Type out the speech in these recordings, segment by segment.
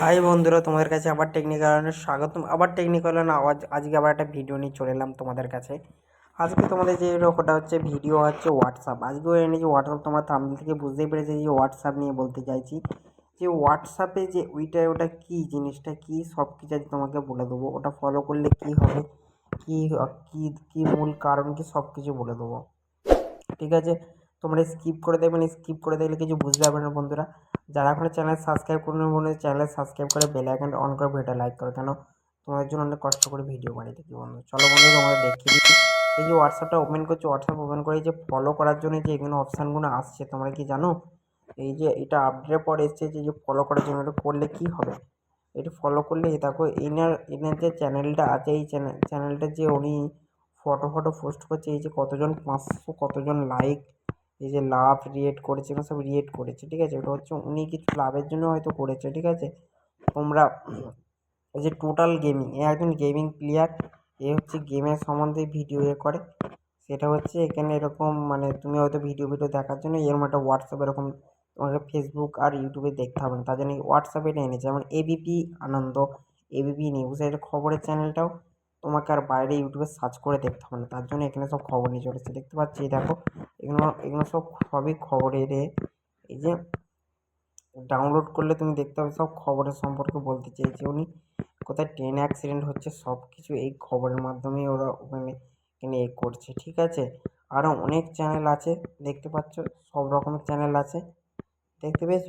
High বন্ধুরা, তোমাদের কাছে আবার টেকনিক্যাল স্বাগতম। আবার টেকনিক্যাল আওয়াজ আজকে আবার একটা ভিডিও নিয়ে চলে এলাম তোমাদের কাছে। আজকে তোমাদের যে ওটা হচ্ছে ভিডিও হচ্ছে হোয়াটসঅ্যাপ আজকেও এনেছি হোয়াটসঅ্যাপ তোমরা থাম্বনেল থেকে বুঝতেই পেরেছি যে হোয়াটসঅ্যাপ নিয়ে বলতে চাইছি। যে হোয়াটসঅ্যাপে যে ওইটা, ওটা কী জিনিসটা, কী সব কিছু তোমাকে বলে দেবো। ওটা ফলো করলে কী হবে? কী কী কী মূল কারণ, কি সব কিছু বলে দেবো। ঠিক আছে? তোমরা স্কিপ করে দেখবে না স্কিপ করে দেখলে কিছু বুঝতে পারবে না বন্ধুরা। যারা এখনও চ্যানেল সাবস্ক্রাইব করবে বলে চ্যানেল সাবস্ক্রাইব করে বেল আইকনটা অন করে ভিডিওটা লাইক করো। কেন? তোমাদের জন্য অনেক কষ্ট করে ভিডিও বানিয়ে থাকি বন্ধু। চলো বন্ধু, তোমাদের দেখিয়ে দিচ্ছি এই যে হোয়াটসঅ্যাপটা ওপেন করছ হোয়াটসঅ্যাপ ওপেন করে যে ফলো করার জন্য যে এখানে অপশানগুলো আসছে, তোমরা কি জানো? এই যে এটা আপডেটের পর এসছে যে যে ফলো করার জন্য এটা করলে কী হবে? এটা ফলো করলে দেখো এনার এনার যে চ্যানেলটা আছে, এই চ্যানেল চ্যানেলটা যে উনি ফটো ফটো পোস্ট করছে, এই যে কতজন, পাঁচশো কতজন লাইক এই যে লাভ রিয়েট করেছে এগুলো সব রিয়েট করেছে, ঠিক আছে? ওটা হচ্ছে উনি কিছু লাভের জন্য হয়তো করেছে, ঠিক আছে? তোমরা এই যে টোটাল গেমিং এ একজন গেমিং প্লেয়ার এ হচ্ছে গেমের সম্বন্ধে ভিডিও এ করে। সেটা হচ্ছে এখানে এরকম মানে তুমি হয়তো ভিডিও ভিডিও দেখার জন্য এরকম একটা হোয়াটসঅ্যাপ এরকম তোমাকে ফেসবুক আর ইউটিউবে দেখতে হবে না, তার জন্য হোয়াটসঅ্যাপে এটা এনেছে। যেমন এবিপি আনন্দ এবিপি নিউজ এর খবরের চ্যানেলটাও তোমাকে আর বাইরে ইউটিউবে সার্চ করে দেখতে হবে না, তার জন্য এখানে সব খবর নিয়ে চলে এসেছে দেখতে পাচ্ছি দেখো। এগুলো এগুলো সব সবই খবরের এই যে ডাউনলোড করলে তুমি দেখতে পাবে, সব খবরের সম্পর্কে বলতে চেয়েছে উনি। কোথায় ট্রেন অ্যাক্সিডেন্ট হচ্ছে, সব কিছু এই খবরের মাধ্যমেই ওরা ওখানে এখানে এ করছে, ঠিক আছে? আরও অনেক চ্যানেল আছে, দেখতে পাচ্ছ, সব রকমের চ্যানেল আছে। দেখতে পেয়েছ?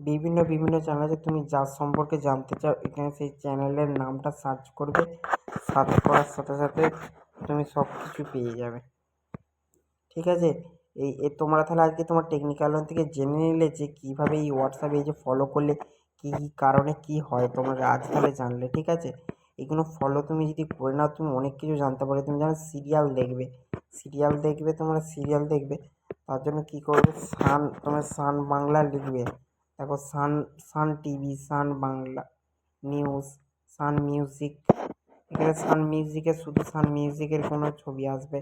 বিভিন্ন বিভিন্ন চ্যানেল আছে, তুমি যার সম্পর্কে জানতে চাও, এখানে সেই চ্যানেলের নামটা সার্চ করবে। সার্চ করার সাথে সাথে তুমি সব কিছু পেয়ে যাবে। ঠিক আছে? এই তোমরা তাহলে আজকে তোমার টেকনিক্যাল থেকে জেনে নিলে যে কীভাবে এই হোয়াটসঅ্যাপে এই যে ফলো করলে কী কী কারণে কী হয়, তোমরা আজ তাহলে জানলে, ঠিক আছে? এগুলো ফলো তুমি যদি করে নাও, তুমি অনেক কিছু জানতে পারো তুমি যেমন সিরিয়াল দেখবে সিরিয়াল দেখবে, তোমরা সিরিয়াল দেখবে, তার জন্য কী করবে? সান, তোমরা সান বাংলা লিখবে। দেখো, Sun Sun TV, Sun Bangla news Sun music এখানে সান মিউজিকের শুধু সান মিউজিকের কোনো ছবি আসবে।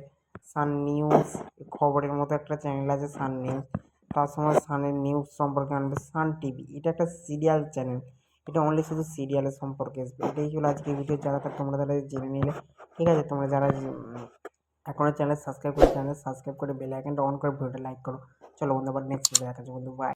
সান নিউজ খবরের মতো একটা চ্যানেল আছে সান নিউজ তার সময় সানের নিউজ সম্পর্কে আনবে সান টিভি এটা একটা সিরিয়াল চ্যানেল এটা অনলি শুধু সিরিয়ালের সম্পর্কে এটাই হলো আজকে ভিডিও যারা তা তোমরা তাহলে জেনে নিলে। ঠিক আছে? তোমরা যারা এখনও চ্যানেল সাবস্ক্রাইব করে চ্যানেল সাবস্ক্রাইব করে বেল আইকনটা অন করে ভিডিওটা লাইক করো। চলো বন্ধু আবার নেক্সট ভিডিও দেখা যাচ্ছে বন্ধু। বাই